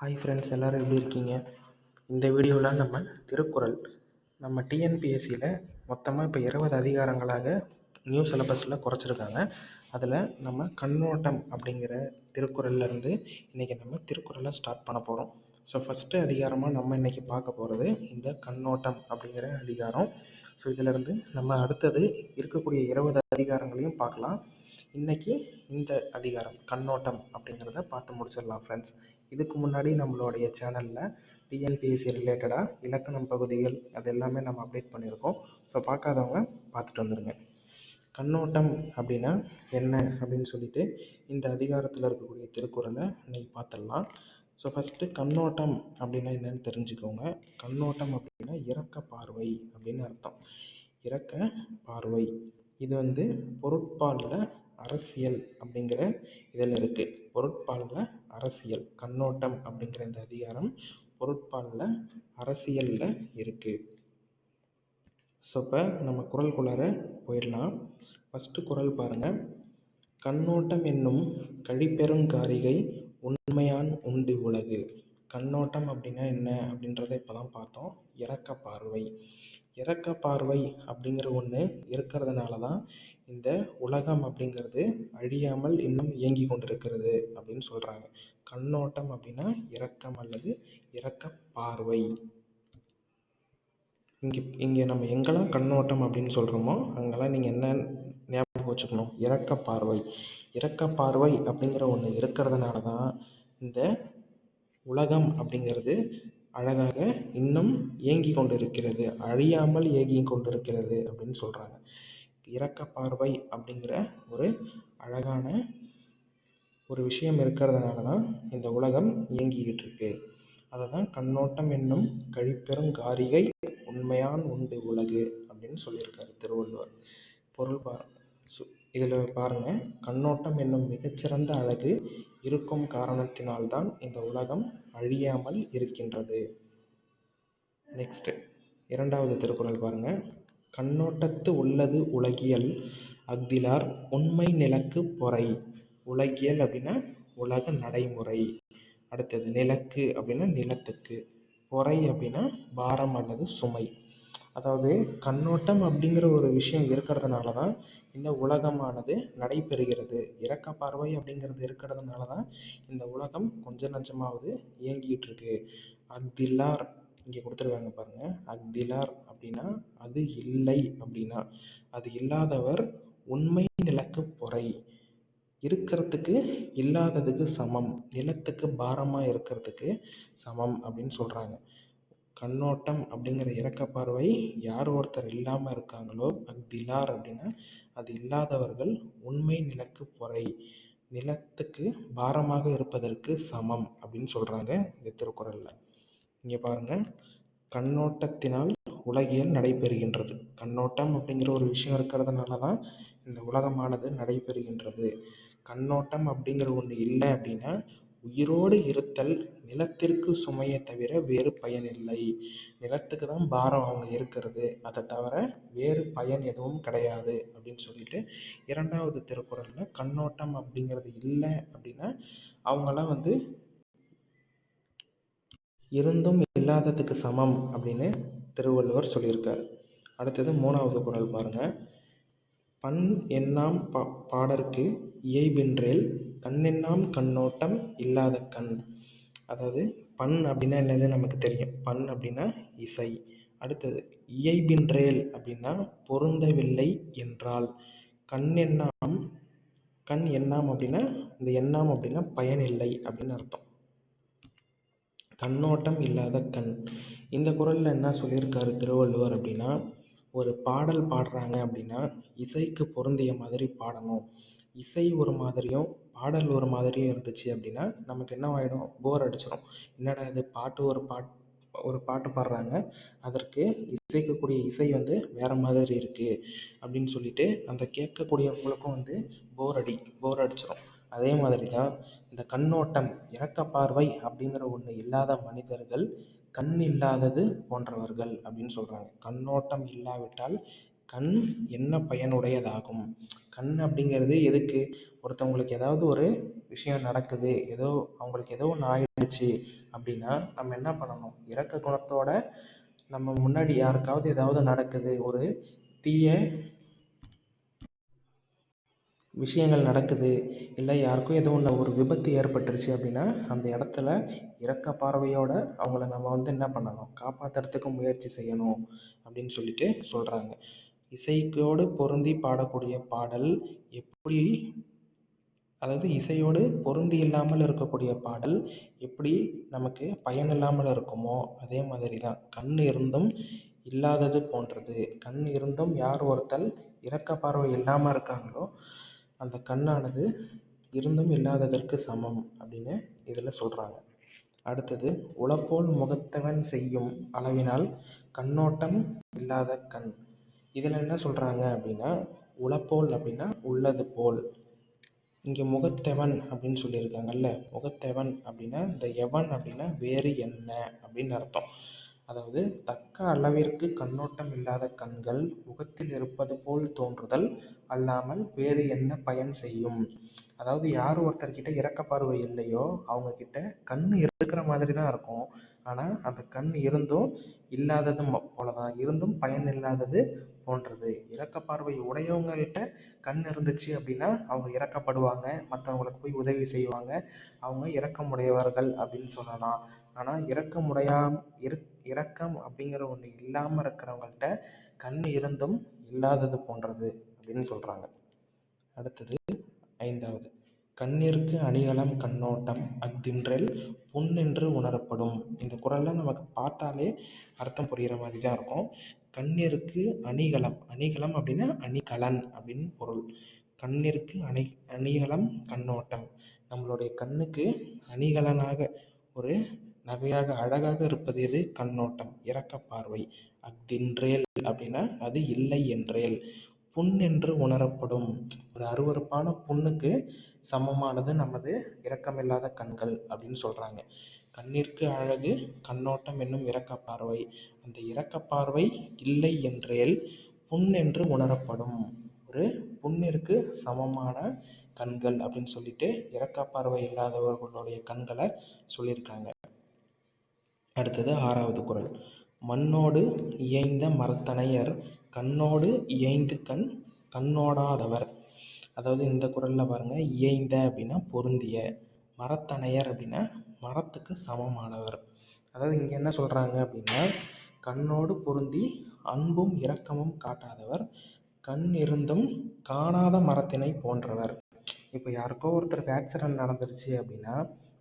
Hi friends எல்லோரும் எப்படி இருக்கீங்க? இந்த வீடியோவில் நம்ம திருக்குறள் நம்ம டிஎன்பிஎஸ்சியில் மொத்தமாக இப்போ இருபது அதிகாரங்களாக நியூ சிலபஸில் குறைச்சிருக்காங்க. அதில் நம்ம கண்ணோட்டம் அப்படிங்கிற திருக்குறள்லேருந்து இன்றைக்கி நம்ம திருக்குறளை ஸ்டார்ட் பண்ண போகிறோம் ஸோ ஃபஸ்ட்டு அதிகாரமாக நம்ம இன்றைக்கி பார்க்க போகிறது இந்த கண்ணோட்டம் அப்படிங்கிற அதிகாரம். ஸோ இதிலேருந்து நம்ம அடுத்தது இருக்கக்கூடிய இருபது அதிகாரங்களையும் பார்க்கலாம். இன்றைக்கி இந்த அதிகாரம் கண்ணோட்டம் அப்படிங்கிறத பார்த்து முடிச்சிடலாம் ஃப்ரெண்ட்ஸ் இதுக்கு முன்னாடி நம்மளுடைய சேனலில் டிஎன்பிஎஸ்சி ரிலேட்டடாக இலக்கணம் பகுதிகள் அது எல்லாமே நம்ம அப்டேட் பண்ணியிருக்கோம். ஸோ பார்க்காதவங்க பார்த்துட்டு வந்துடுங்க கண்ணோட்டம் அப்படின்னா என்ன அப்படின்னு சொல்லிட்டு இந்த அதிகாரத்தில் இருக்கக்கூடிய திருக்குறளை இன்றைக்கி பார்த்துடலாம். ஸோ ஃபஸ்ட்டு கண்ணோட்டம் அப்படின்னா என்னென்னு தெரிஞ்சுக்கோங்க. கண்ணோட்டம் அப்படின்னா இறக்க பார்வை அப்படின்னு அர்த்தம். இறக்க பார்வை. இது வந்து பொருட்பாலில் அரசியல் அப்படிங்கிற இதில் இருக்குது பொருட்பாலில் அரசியல் கண்ணோட்டம் அப்படிங்கிற இந்த அதிகாரம் பொருட்பாலில் அரசியலில் இருக்குது ஸோ இப்போ நம்ம குரல்குள்ளார போயிடலாம். ஃபஸ்ட்டு குரல் பாருங்கள் கண்ணோட்டம் என்னும் கழிப்பெருங்காரிகை உண்மையான் உண்டு உலகு. கண்ணோட்டம் அப்படின்னா என்ன? அப்படின்றத இப்போ தான் பார்த்தோம். இறக்க பார்வை. இறக்க பார்வை அப்படிங்கிற ஒன்று இருக்கிறதுனால தான் இந்த உலகம் அப்படிங்கிறது அழியாமல் இன்னும் இயங்கி கொண்டிருக்கிறது அப்படின்னு சொல்கிறாங்க கண்ணோட்டம் அப்படின்னா இரக்கம் அல்லது இரக்க பார்வை. இங்கே இங்கே நம்ம எங்கெல்லாம் கண்ணோட்டம் அப்படின்னு சொல்கிறோமோ அங்கெல்லாம் நீங்கள் என்ன ஞாபகம் வச்சுக்கணும்? இறக்க பார்வை. இறக்க பார்வை அப்படிங்கிற ஒன்று இருக்கிறதுனால தான் இந்த உலகம் அப்படிங்கிறது அழகாக இன்னும் இயங்கி கொண்டு இருக்கிறது அழியாமல் இயங்கி கொண்டு இருக்கிறது அப்படின்னு சொல்கிறாங்க இறக்க பார்வை அப்படிங்கிற ஒரு அழகான ஒரு விஷயம் இருக்கிறதுனால தான் இந்த உலகம் இயங்கிக்கிட்டு இருக்கு. அதை தான் கண்ணோட்டம் என்னும் கழிப்பெரும் காரிகை உண்மையான் உண்டு உலகு அப்படின்னு சொல்லியிருக்காரு திருவள்ளுவர். பொருள் பார் இதில் பாருங்கள் கண்ணோட்டம் என்னும் மிகச்சிறந்த அழகு இருக்கும் காரணத்தினால்தான் இந்த உலகம் அழியாமல் இருக்கின்றது. நெக்ஸ்ட்டு இரண்டாவது திருக்குறள் பாருங்கள் கண்ணோட்டத்து உள்ளது உலகியல் அஃதிலார் உண்மை நிலக்கு பொறை. உலகியல் அப்படின்னா உலக நடைமுறை. அடுத்தது நிலக்கு அப்படின்னா நிலத்துக்கு. பொறை அப்படின்னா பாரம் அல்லது சுமை. அதாவது கண்ணோட்டம் அப்படிங்கிற ஒரு விஷயம் இருக்கிறதுனால தான் இந்த உலகமானது நடைபெறுகிறது. இறக்க பார்வை அப்படிங்கிறது இருக்கிறதுனால தான் இந்த உலகம் கொஞ்சம் நஞ்சமாவது இயங்கிட்டு இருக்கு இங்கே கொடுத்துருக்காங்க பாருங்கள் அஃதிலார் அப்படின்னா அது இல்லை அப்படின்னா அது இல்லாதவர் உண்மை நிலக்கு பொறை. இருக்கிறதுக்கு இல்லாததுக்கு சமம். நிலத்துக்கு பாரமாக இருக்கிறதுக்கு சமம் அப்படின்னு சொல்கிறாங்க கண்ணோட்டம் அப்படிங்கிற இறக்க பார்வை யார் ஒருத்தர் இல்லாமல் இருக்காங்களோ அஃதிலார் அப்படின்னா அது இல்லாதவர்கள் உண்மை நிலக்கு பொறை நிலத்துக்கு பாரமாக இருப்பதற்கு சமம் அப்படின்னு சொல்கிறாங்க இந்த திருக்குறளில். இங்கே பாருங்கள் கண்ணோட்டத்தினால் உலகியல் நடைபெறுகின்றது. கண்ணோட்டம் அப்படிங்கிற ஒரு விஷயம் இருக்கிறதுனால தான் இந்த உலகமானது நடைபெறுகின்றது. கண்ணோட்டம் அப்படிங்கிற ஒன்று இல்லை அப்படின்னா உயிரோடு இருத்தல் நிலத்திற்கு சுமையை தவிர வேறு பயன் இல்லை. நிலத்துக்கு தான் பாரம் அவங்க இருக்கிறது. அதை தவிர வேறு பயன் எதுவும் கிடையாது அப்படின்னு சொல்லிட்டு இரண்டாவது திருக்குறளில் கண்ணோட்டம் அப்படிங்கிறது இல்லை அப்படின்னா அவங்களாம் வந்து இருந்தும் இல்லாததுக்கு சமம் அப்படின்னு திருவள்ளுவர் சொல்லியிருக்கார். அடுத்தது மூணாவது குரல் பாருங்கள் பண் எண்ணாம் பா பாடற்கு இயைபின்றேல் கண்ணெண்ணாம் கண்ணோட்டம் இல்லாத கண். அதாவது பண் அப்படின்னா என்னது நமக்கு தெரியும். பண் அப்படின்னா இசை. அடுத்தது இயைபின்றேல் அப்படின்னா பொருந்தவில்லை என்றால். கண் எண்ணாம் கண் எண்ணாம் அப்படின்னா இந்த எண்ணாம் அப்படின்னா பயனில்லை அப்படின்னு அர்த்தம். கண்ணோட்டம் இல்லாத கண். இந்த குரலில் என்ன சொல்லியிருக்காரு திருவள்ளுவர் அப்படின்னா ஒரு பாடல் பாடுறாங்க அப்படின்னா இசைக்கு பொருந்திய மாதிரி பாடணும். இசை ஒரு மாதிரியும் பாடல் ஒரு மாதிரியும் இருந்துச்சு அப்படின்னா நமக்கு என்னவாயிடும்? போர் அடிச்சிடும் என்னடா இது? பாட்டு ஒரு பாட் ஒரு பாட்டு பாடுறாங்க. அதற்கு இசைக்கக்கூடிய இசை வந்து வேறு மாதிரி இருக்குது அப்படின்னு சொல்லிட்டு அந்த கேட்கக்கூடியவங்களுக்கும் வந்து போர் அடி போர் அடிச்சிடும் அதே மாதிரி தான் இந்த கண்ணோட்டம் இறக்க பார்வை அப்படிங்கிற ஒன்று இல்லாத மனிதர்கள் கண் இல்லாதது போன்றவர்கள் அப்படின்னு சொல்கிறாங்க கண்ணோட்டம் இல்லாவிட்டால் கண் என்ன பயனுடையதாகும்? கண் அப்படிங்கிறது எதுக்கு? ஒருத்தவங்களுக்கு ஏதாவது ஒரு விஷயம் நடக்குது ஏதோ அவங்களுக்கு ஏதோ ஒன்று ஆயிடுச்சு அப்படின்னா நம்ம என்ன பண்ணணும்? இரக்க குணத்தோட நம்ம முன்னாடி யாருக்காவது ஏதாவது நடக்குது ஒரு தீய விஷயங்கள் நடக்குது இல்லை யாருக்கும் ஏதோ ஒன்று ஒரு விபத்து ஏற்பட்டுருச்சு அப்படின்னா அந்த இடத்துல இறக்க பார்வையோட அவங்கள நம்ம வந்து என்ன பண்ணணும்? காப்பாற்றுறதுக்கு முயற்சி செய்யணும் அப்படின்னு சொல்லிட்டு சொல்கிறாங்க இசைக்கோடு பொருந்தி பாடக்கூடிய பாடல் எப்படி அதாவது இசையோடு பொருந்தி இல்லாமல் இருக்கக்கூடிய பாடல் எப்படி நமக்கு பயன் இல்லாமல் இருக்குமோ அதே மாதிரி தான் கண் இருந்தும் இல்லாதது போன்றது. கண் இருந்தும் யார் ஒருத்தல் இறக்க பார்வை இல்லாமல் இருக்காங்களோ அந்த கண்ணானது இருந்தும் இல்லாததற்கு சமம் அப்படின்னு இதில் சொல்கிறாங்க அடுத்தது உளப்போல் முகத்தவன் செய்யும் அளவினால் கண்ணோட்டம் இல்லாத கண். இதில் என்ன சொல்கிறாங்க அப்படின்னா உளப்போல் அப்படின்னா உள்ளது போல். இங்கே முகத்தெவன் அப்படின்னு சொல்லியிருக்காங்கல்ல முகத்தெவன் அப்படின்னா இந்த எவன் அப்படின்னா வேறு என்ன அப்படின்னு அர்த்தம். அதாவது தக்க அளவிற்கு கண்ணோட்டம் இல்லாத கண்கள் முகத்தில் இருப்பது போல் தோன்றுதல் அல்லாமல் வேறு என்ன பயன் செய்யும்? அதாவது யார் ஒருத்தர்கிட்ட இறக்க பார்வை இல்லையோ அவங்கக்கிட்ட கண் இருக்கிற மாதிரி தான் இருக்கும். ஆனால் அந்த கண் இருந்தும் இல்லாததும் போல தான் இருந்தும் பயன் இல்லாதது போன்றது. இறக்க பார்வை உடையவங்கள்ட்ட கண் இருந்துச்சு அப்படின்னா அவங்க இறக்கப்படுவாங்க. மற்றவங்களுக்கு போய் உதவி செய்வாங்க. அவங்க இறக்கமுடையவர்கள் அப்படின்னு சொல்லலாம். ஆனால் இரக்கமுடையாம் இரு இறக்கம் அப்படிங்கிற ஒன்று இல்லாமல் இருக்கிறவங்கள்ட்ட கண் இருந்தும் இல்லாதது போன்றது அப்படின்னு சொல்கிறாங்க அடுத்தது ஐந்தாவது. கண்ணிற்கு அணிகலம் கண்ணோட்டம். அஃதின்றல் புண்ணென்று உணரப்படும். இந்த குறளில் நமக்கு பார்த்தாலே அர்த்தம் புரிகிற மாதிரி தான் இருக்கும். கண்ணிற்கு அணிகலம். அணிகலம் அப்படின்னா அணிகலன் அப்படின்னு பொருள். கண்ணிற்கு அணி அணிகலம் கண்ணோட்டம். நம்மளுடைய கண்ணுக்கு அணிகலனாக ஒரு நகையாக அழகாக இருப்பது எது? கண்ணோட்டம். இறக்க பார்வை. அஃதின்றேல் அப்படின்னா அது இல்லை என்றேல். புண் என்று உணரப்படும். ஒரு அருவருப்பான புண்ணுக்கு சமமானது நமது இரக்கமில்லாத கண்கள் அப்படின்னு சொல்கிறாங்க கண்ணிற்கு அழகு கண்ணோட்டம் என்னும் இரக்க பார்வை அந்த இரக்க பார்வை இல்லை என்றேல் புண் என்று உணரப்படும். ஒரு புண்ணிற்கு சமமான கண்கள் அப்படின்னு சொல்லிட்டு இறக்க பார்வை இல்லாதவர்களுடைய கண்களை சொல்லியிருக்காங்க. அடுத்தது ஆறாவது குரல். மண்ணோடு இயைந்த மரத்தனையர் கண்ணோடு இயைந்து கண் கண்ணோடாதவர். அதாவது இந்த குரலில் பாருங்கள் இயைந்த அப்படின்னா பொருந்திய மரத்தனையர் அப்படின்னா மரத்துக்கு சமமானவர். அதாவது இங்கே என்ன சொல்கிறாங்க அப்படின்னா கண்ணோடு பொருந்தி அன்பும் இரக்கமும் காட்டாதவர் கண் இருந்தும் காணாத மரத்தினை போன்றவர். இப்போ யாருக்கோ ஒருத்தருக்கு ஆக்சிடெண்ட் நடந்துருச்சு அப்படின்னா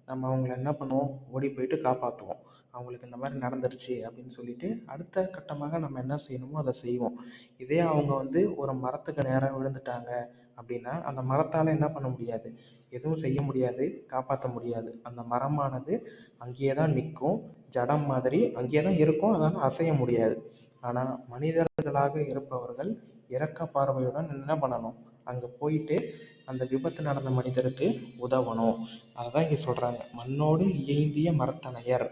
நம்ம அவங்கள என்ன பண்ணுவோம்? ஓடி போயிட்டு காப்பாற்றுவோம் அவங்களுக்கு இந்த மாதிரி நடந்துருச்சு அப்படின்னு சொல்லிட்டு அடுத்த கட்டமாக நம்ம என்ன செய்யணுமோ அதை செய்வோம். இதே அவங்க வந்து ஒரு மரத்துக்கு நேராக விழுந்துட்டாங்க அப்படின்னா அந்த மரத்தால் என்ன பண்ண முடியாது? எதுவும் செய்ய முடியாது காப்பாற்ற முடியாது. அந்த மரமானது அங்கேயே தான் நிற்கும். ஜடம் மாதிரி அங்கேயே தான் இருக்கும். அதனால் அசைய முடியாது. ஆனால் மனிதர்களாக இருப்பவர்கள் இறக்க பார்வையுடன் என்ன பண்ணணும்? அங்கே போயிட்டு அந்த விபத்து நடந்த மனிதருக்கு உதவணும். அதை தான் இங்கே சொல்கிறாங்க மண்ணோடு இயந்திய மரத்தனையர்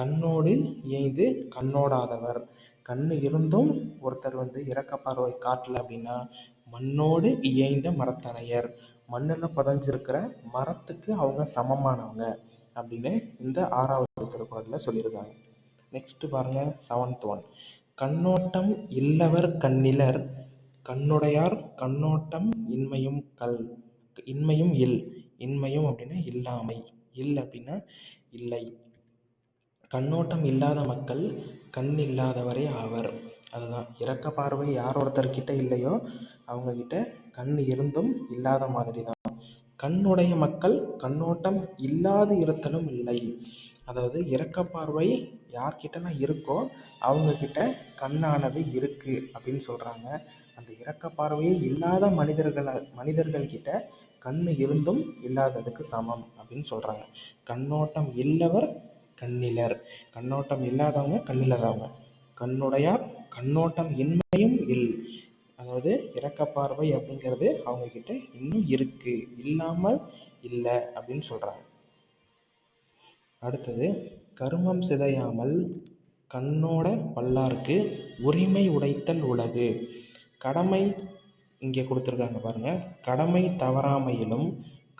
கண்ணோடு இயைந்து கண்ணோடாதவர். கண் இருந்தும் ஒருத்தர் வந்து இறக்க பார்வை காட்டல அப்படின்னா மண்ணோடு இயைந்த மரத்தனையர் மண்ணில் புதஞ்சிருக்கிற மரத்துக்கு அவங்க சமமானவங்க அப்படின்னு இந்த ஆறாவது திருக்குறளில் சொல்லியிருக்காங்க. நெக்ஸ்ட் பாருங்க செவன்த் ஒன் கண்ணோட்டம் இல்லவர் கண்ணிலர் கண்ணுடையார் கண்ணோட்டம் இன்மையும் கல் இன்மையும் இல் இன்மையும் அப்படின்னா இல்லாமை. இல் அப்படின்னா இல்லை. கண்ணோட்டம் இல்லாத மக்கள் கண் இல்லாதவரே ஆவர். அதுதான். இறக்க பார்வை யார் ஒருத்தர்கிட்ட இல்லையோ அவங்கக்கிட்ட கண் இருந்தும் இல்லாத மாதிரி தான் கண்ணுடைய மக்கள் கண்ணோட்டம் இல்லாது இருத்தலும் இல்லை. அதாவது இறக்க பார்வை யார்கிட்டலாம் இருக்கோ அவங்கக்கிட்ட கண்ணானது இருக்குது அப்படின்னு சொல்கிறாங்க அந்த இறக்க பார்வையே இல்லாத மனிதர்களை மனிதர்கள்கிட்ட கண் இருந்தும் இல்லாததுக்கு சமம் அப்படின்னு சொல்கிறாங்க கண்ணோட்டம் இல்லவர் கண்ணிலர். கண்ணோட்டம் இல்லாதவங்க கண்ணில்லாதவங்க கண்ணுடையார் கண்ணோட்டம் இன்மையும் இல். அதாவது இறக்க பார்வை அப்படிங்கிறது அவங்கக்கிட்ட இன்னும் இருக்கு. இல்லாமல் இல்லை அப்படின்னு சொல்றாங்க. அடுத்தது கருமம் சிதையாமல் கண்ணோட வல்லார்க்கு உரிமை உடைத்தல் உலகு. கடமை இங்கே கொடுத்துருக்காங்க பாருங்க. கடமை தவறாமையிலும்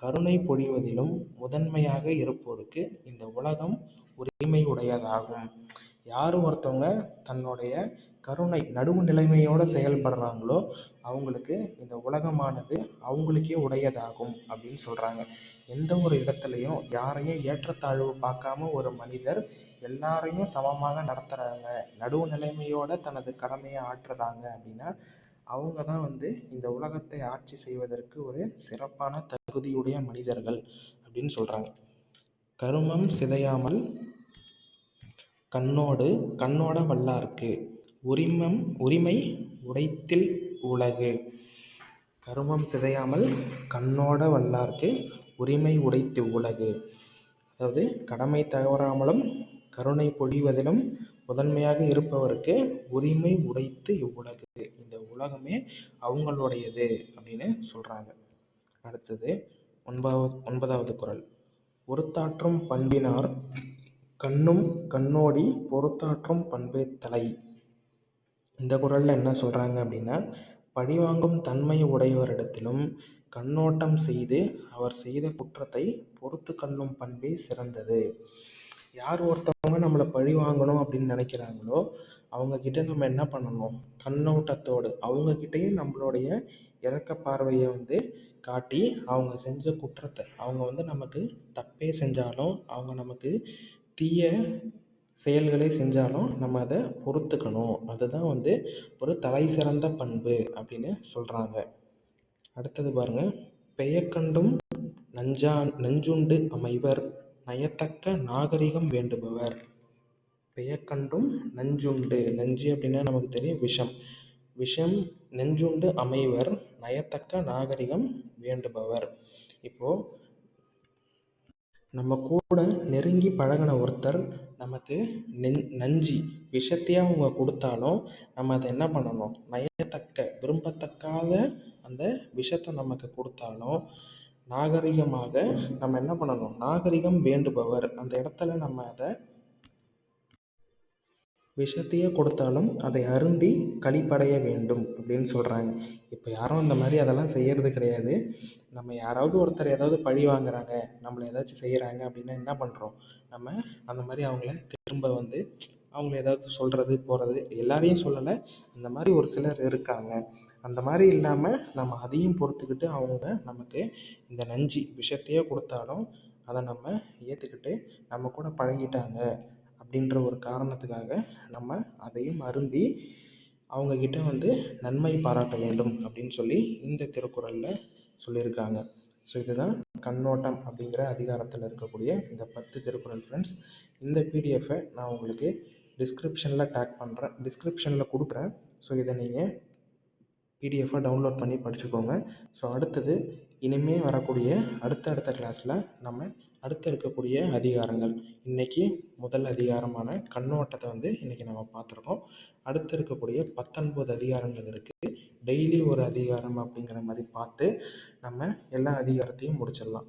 கருணை பொழிவதிலும் முதன்மையாக இருப்போருக்கு இந்த உலகம் உரிமை உடையதாகும் யார் ஒருத்தவங்க தன்னுடைய கருணை நடுவு நிலைமையோடு செயல்படுறாங்களோ அவங்களுக்கு இந்த உலகமானது அவங்களுக்கே உடையதாகும் அப்படின்னு சொல்கிறாங்க எந்த ஒரு இடத்துலையும் யாரையும் ஏற்றத்தாழ்வு பார்க்காம ஒரு மனிதர் எல்லாரையும் சமமாக நடத்துகிறாங்க நடுவு நிலைமையோட தனது கடமையை ஆற்றுறாங்க அப்படின்னா அவங்க தான் வந்து இந்த உலகத்தை ஆட்சி செய்வதற்கு ஒரு சிறப்பான தகுதியுடைய மனிதர்கள் அப்படின்னு சொல்கிறாங்க கருமம் சிதையாமல் கண்ணோடு கண்ணோட வல்லார்க்கு. உரிமம் உரிமை உடைத்தில் உலகு. கருமம் சிதையாமல் கண்ணோட வல்லார்க்கு உரிமை உடைத்து உலகு. அதாவது கடமை தவறாமலும் கருணை பொழிவதிலும் முதன்மையாக இருப்பவருக்கு உரிமை உடைத்து இவ்வுலகு இந்த உலகமே அவங்களுடையது அப்படின்னு சொல்கிறாங்க அடுத்தது ஒன்பதாவது ஒன்பதாவது குரல். பொறுத்தாற்றும் பண்பினார் கண்ணும் கண்ணோடி பொறுத்தாற்றும் பண்பே தலை. இந்த குரலில் என்ன சொல்கிறாங்க அப்படின்னா பழிவாங்கும் தன்மை உடையவரிடத்திலும் கண்ணோட்டம் செய்து அவர் செய்த குற்றத்தை பொறுத்து கண்ணும் பண்பே சிறந்தது. யார் ஒருத்தவங்க நம்மளை பழி வாங்கணும் அப்படின்னு நினைக்கிறாங்களோ அவங்கக்கிட்ட நம்ம என்ன பண்ணணும்? கண்ணோட்டத்தோடு அவங்கக்கிட்டேயும் நம்மளுடைய இறக்க பார்வையை வந்து காட்டி அவங்க செஞ்ச குற்றத்தை அவங்க வந்து நமக்கு தப்பே செஞ்சாலும் அவங்க நமக்கு தீய செயல்களை செஞ்சாலும் நம்ம அதை பொறுத்துக்கணும். அதுதான் வந்து ஒரு தலை சிறந்த பண்பு அப்படின்னு சொல்கிறாங்க அடுத்தது பாருங்கள் பெயக்கண்டும் நஞ்சா நஞ்சுண்டு அமைவர் நயத்தக்க நாகரிகம் வேண்டுபவர். பெயக்கண்டும் நஞ்சுண்டு. நஞ்சு அப்படின்னா நமக்கு தெரியும் விஷம். விஷம் நெஞ்சுண்டு அமைவர் நயத்தக்க நாகரிகம் வேண்டுபவர். இப்போது நம்ம கூட நெருங்கி பழகின ஒருத்தர் நமக்கு நெஞ் நஞ்சி விஷத்தையே அவங்க கொடுத்தாலும் நம்ம அதை என்ன பண்ணணும்? நயத்தக்க விரும்பத்தக்காத அந்த விஷத்தை நமக்கு கொடுத்தாலும் நாகரிகமாக நம்ம என்ன பண்ணணும்? நாகரிகம் வேண்டுபவர். அந்த இடத்துல நம்ம அதை விஷத்தையே கொடுத்தாலும் அதை அருந்தி களிப்படைய வேண்டும் அப்படின்னு சொல்கிறாங்க இப்போ யாரும் அந்த மாதிரி அதெல்லாம் செய்கிறது கிடையாது. நம்ம யாராவது ஒருத்தர் ஏதாவது பழி வாங்குறாங்க நம்மளை ஏதாச்சும் செய்கிறாங்க அப்படின்னா என்ன பண்ணுறோம் நம்ம அந்த மாதிரி அவங்கள திரும்ப வந்து அவங்கள ஏதாவது சொல்கிறது போகிறது எல்லாரையும் சொல்லலை. அந்த மாதிரி ஒரு சிலர் இருக்காங்க. அந்த மாதிரி இல்லாமல் நம்ம அதையும் பொறுத்துக்கிட்டு அவங்க நமக்கு இந்த நஞ்சு விஷத்தையே கொடுத்தாலும் அதை நம்ம ஏற்றுக்கிட்டு நம்ம கூட பழகிட்டாங்க. அப்படின்ற ஒரு காரணத்துக்காக நம்ம அதையும் அருந்தி அவங்கக்கிட்ட வந்து நன்மை பாராட்ட வேண்டும் அப்படின்னு சொல்லி இந்த திருக்குறளில் சொல்லியிருக்காங்க. ஸோ இதுதான் கண்ணோட்டம் அப்படிங்கிற அதிகாரத்தில் இருக்கக்கூடிய இந்த பத்து திருக்குறள் ஃப்ரெண்ட்ஸ் இந்த பிடிஎஃப்பை நான் உங்களுக்கு டிஸ்கிரிப்ஷனில் டேக் பண்ணுறேன் டிஸ்கிரிப்ஷனில் கொடுக்குறேன். ஸோ இதை நீங்கள் பிடிஎஃபாக டவுன்லோட் பண்ணி படிச்சுக்கோங்க. ஸோ அடுத்தது இனிமேல் வரக்கூடிய அடுத்த அடுத்த கிளாஸில் நம்ம அடுத்து இருக்கக்கூடிய அதிகாரங்கள். இன்றைக்கி முதல் அதிகாரமான கண்ணோட்டத்தை வந்து இன்றைக்கி நம்ம பார்த்துருக்கோம். அடுத்து இருக்கக்கூடிய பத்தொன்பது அதிகாரங்கள் இருக்குது டெய்லி ஒரு அதிகாரம் அப்படிங்கிற மாதிரி பார்த்து நம்ம எல்லா அதிகாரத்தையும் முடிச்சிடலாம்.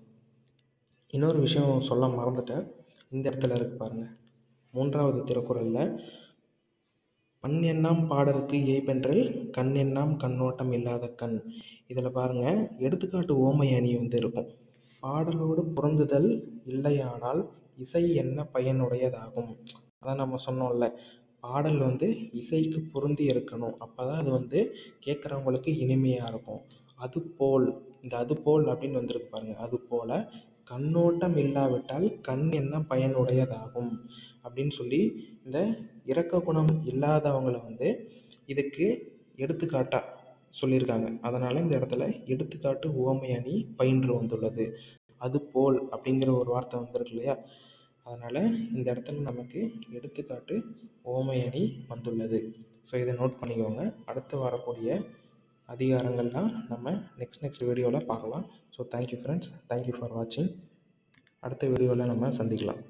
இன்னொரு விஷயம் சொல்ல மறந்துட்டேன். இந்த இடத்துல இருக்கு பாருங்கள் மூன்றாவது திருக்குறளில் பண் எண்ணாம் பாடற்கு ஏய்பென்றல் கண் எண்ணாம் கண்ணோட்டம் இல்லாத கண். இதில் பாருங்கள் எடுத்துக்காட்டு ஓமை அணி வந்து இருக்கும். பாடலோடு பொருந்துதல் இல்லையானால் இசை என்ன பயனுடையதாகும்? அதான் நம்ம சொன்னோம்ல பாடல் வந்து இசைக்கு பொருந்தி இருக்கணும். அப்போ தான் அது வந்து கேட்குறவங்களுக்கு இனிமையாக இருக்கும். அதுபோல் இந்த அதுபோல் அப்படின்னு வந்திருக்கு பாருங்கள் அதுபோல் கண்ணோட்டம் இல்லாவிட்டால் கண் என்ன பயனுடையதாகும்? அப்படின்னு சொல்லி இந்த இரக்க குணம் இல்லாதவங்களை வந்து இதுக்கு எடுத்துக்காட்டாக சொல்லியிருக்காங்க. அதனால் இந்த இடத்துல எடுத்துக்காட்டு உவமை அணி பயின்று வந்துள்ளது. அது போல் அப்படிங்கிற ஒரு வார்த்தை வந்திருக்கு இல்லையா? அதனால் இந்த இடத்துல நமக்கு எடுத்துக்காட்டு ஓமை அணி வந்துள்ளது. ஸோ இதை நோட் பண்ணிக்கோங்க. அடுத்து வரக்கூடிய அதிகாரங்கள்லாம் நம்ம நெக்ஸ்ட் நெக்ஸ்ட் வீடியோவில் பார்க்கலாம். So thank you friends thank you for வாட்சிங் அடுத்த வீடியோவில் நம்ம சந்திக்கலாம்.